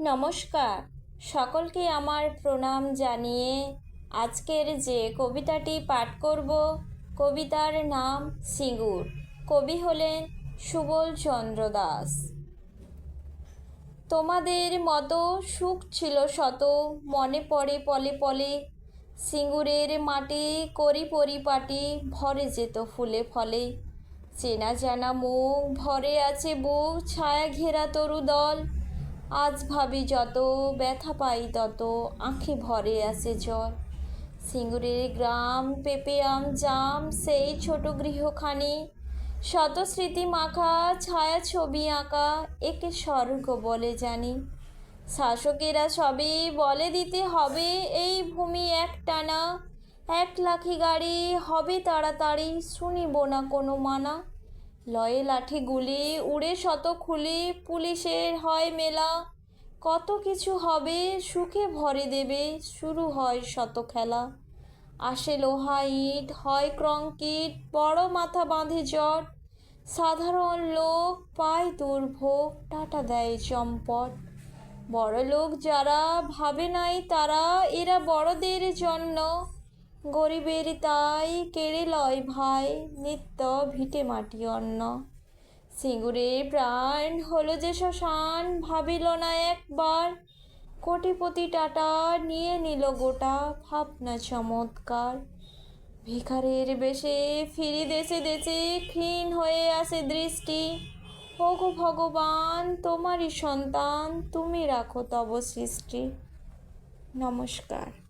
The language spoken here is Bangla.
নমস্কার। সকলকে আমার প্রণাম জানিয়ে আজকের যে কবিতাটি পাঠ করব, কবিতার নাম সিঙ্গুর। কবি হলেন সুবল চন্দ্র দাস। তোমাদের মতো সুখ ছিল শত, মনে পড়ে পলে পলে। সিঙ্গুরের মাটি করি পরিপাটি, ভরে যেত ফুলে ফলে। চেনা জানা মুখ ভরে আছে বুক ছায়া ঘেরা তরু দল। আজ ভাবি যত ব্যথা পাই তত আঁখে ভরে আসে জল সিঙ্গুরের গ্রাম, পেঁপে, আম, জাম, সেই ছোট গৃহখানি। শত স্মৃতি মাখা, ছায়া ছবি আঁকা, একে স্বর্গ বলে জানি। শাসকেরা সবে বলে দিতে হবে, এই ভূমি একটানা। এক লাখি গাড়ি, হবে তাড়াতাড়ি, শুনিব না কোনো মানা। লয়ে লাঠি গুলি, উড়ে শত খুলি, পুলিশের হয় মেলা। কত কিছু হবে, সুখে ভরে দেবে, শুরু হয় শত খেলা। আসে লোহা ইট, হয় ক্রংকিট বড় মাথা বাঁধে জট। সাধারণ লোক পায় দুর্ভোগ, টাটা দেয় চম্পট। বড় লোক যারা ভাবে নাই তারা, এরা বড়দের জন্য। গরিবের তাই কেড়ে লয় ভাই, নিত্য ভিটে মাটি অন্ন। সিঙ্গুরের প্রাণ হলো যে শ্মশান, ভাবিল না একবার। কোটিপতি টাটা নিয়ে নিল গোটা, ভাবনা চমৎকার। ভিখারের বেশে ফিরি দেশে দেশে ক্ষীণ হয়ে আসে দৃষ্টি। ওগো ভগবান, তোমারই সন্তান, তুমি রাখো তব সৃষ্টি। নমস্কার।